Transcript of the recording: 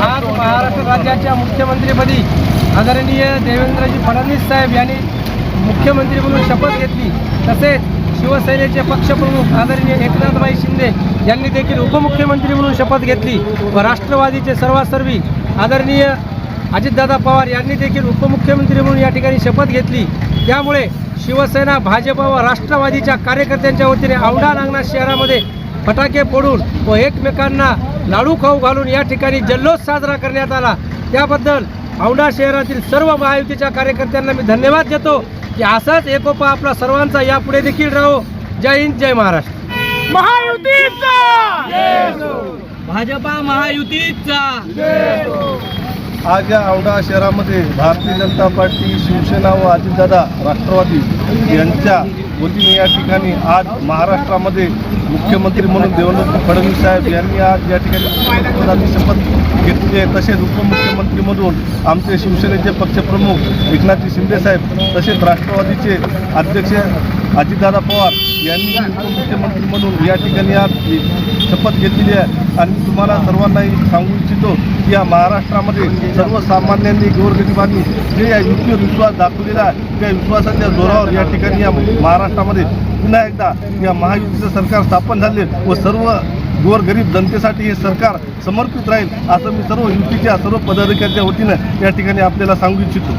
आज महाराष्ट्र राज्याच्या मुख्यमंत्रीपदी आदरणीय देवेंद्रजी फडणवीस साहेब यांनी मुख्यमंत्री म्हणून शपथ घेतली. तसेच शिवसेनेचे पक्षप्रमुख आदरणीय एकनाथभाई शिंदे यांनी देखील उपमुख्यमंत्री म्हणून शपथ घेतली व राष्ट्रवादीचे सर्वासर्वी आदरणीय अजितदादा पवार यांनी देखील उपमुख्यमंत्री म्हणून या ठिकाणी शपथ घेतली. त्यामुळे शिवसेना भाजप व राष्ट्रवादीच्या कार्यकर्त्यांच्या वतीने औंढा नागनाथ शहरामध्ये फटाके फोडून व एकमेकांना लाडू खाऊ घालून या ठिकाणी जल्लोष साजरा करण्यात आला. त्याबद्दल औंढा शहरातील सर्व महायुतीच्या कार्यकर्त्यांना मी धन्यवाद देतो की असाच एकोपा आपला सर्वांचा यापुढे देखील राहो. जय हिंद जय महाराष्ट्र. भाजपा महायुतीचा! आज या औडा शहरामध्ये भारतीय जनता पार्टी शिवसेना व अजितदादा राष्ट्रवादी यांच्या वतीने या ठिकाणी आज महाराष्ट्रामध्ये मुख्यमंत्री म्हणून देवेंद्र फडणवीस साहेब यांनी आज या ठिकाणी शपथ घेतली आहे. तसेच उपमुख्यमंत्रीमधून आमचे शिवसेनेचे पक्षप्रमुख एकनाथजी शिंदेसाहेब तसेच राष्ट्रवादीचे अध्यक्ष अजितदादा पवार यांनी उपमुख्यमंत्री म्हणून या ठिकाणी आज शपथ घेतलेली आहे. आणि मी तुम्हाला सर्वांनाही सांगू इच्छितो की या महाराष्ट्रामध्ये सर्वसामान्यांनी गोरगरिबांनी जे या युतीवर विश्वास दाखवलेला आहे त्या विश्वासाच्या जोरावर या ठिकाणी या महाराष्ट्रामध्ये पुन्हा एकदा या महायुतीचं सरकार स्थापन झाले व सर्व गोरगरीब जनतेसाठी हे सरकार समर्पित राहील असं मी सर्व युतीच्या सर्व पदाधिकाऱ्यांच्या वतीनं या ठिकाणी आपल्याला सांगू इच्छितो.